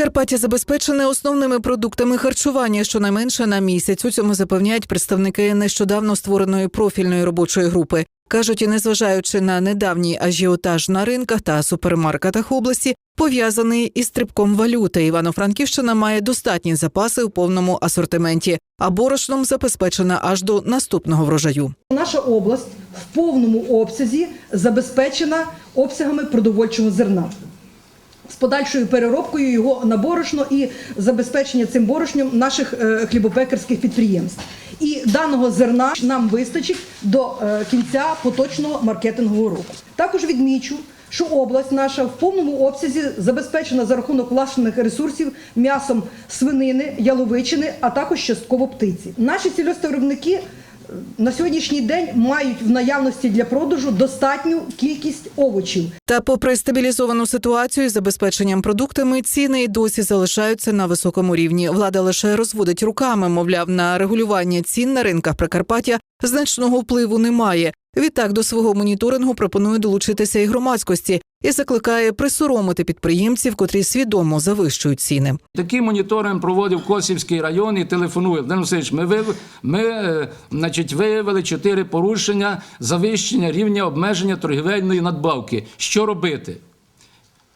Прикарпаття забезпечене основними продуктами харчування щонайменше на місяць. У цьому запевняють представники нещодавно створеної профільної робочої групи. Кажуть, і незважаючи на недавній ажіотаж на ринках та супермаркетах області, пов'язаний із стрибком валюти. Івано-Франківщина має достатні запаси у повному асортименті, а борошном забезпечена аж до наступного врожаю. Наша область в повному обсязі забезпечена обсягами продовольчого зерна. З подальшою переробкою його на борошно і забезпечення цим борошнем наших е, хлібопекарських підприємств. І даного зерна нам вистачить до е, кінця поточного маркетингового року. Також відмічу, що область наша в повному обсязі забезпечена за рахунок власних ресурсів м'ясом свинини, яловичини, а також частково птиці. Наші сільгоспвиробники на сьогоднішній день мають в наявності для продажу достатню кількість овочів. Та, попри стабілізовану ситуацію з забезпеченням продуктами, ціни й досі залишаються на високому рівні. Влада лише розводить руками, мовляв, на регулювання цін на ринках Прикарпаття значного впливу немає. Відтак до свого моніторингу пропонує долучитися і громадськості і закликає присоромити підприємців, котрі свідомо завищують ціни. Такий моніторинг проводив Косівський район і телефонує. Володимир Васильович, ми, ви ми е, значить, виявили чотири порушення завищення рівня обмеження торгівельної надбавки. Що робити?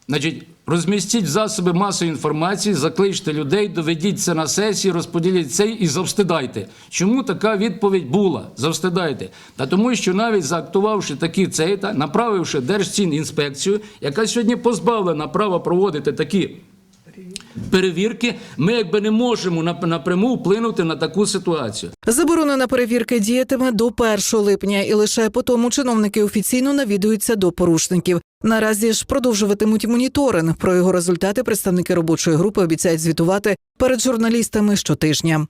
Значить, розмістіть засоби масової інформації, закличте людей, доведіть це на сесії, розподіліть це і завстидайте. Чому така відповідь була? Завстидайте. Та тому, що навіть заактувавши такі цей, та направивши Держцінінспекцію, яка сьогодні позбавлена права проводити такі перевірки, ми якби не можемо напряму вплинути на таку ситуацію. Заборона на перевірки діятиме до 1 липня, і лише по тому чиновники офіційно навідуються до порушників. Наразі ж продовжуватимуть моніторинг. Про його результати представники робочої групи обіцяють звітувати перед журналістами щотижня.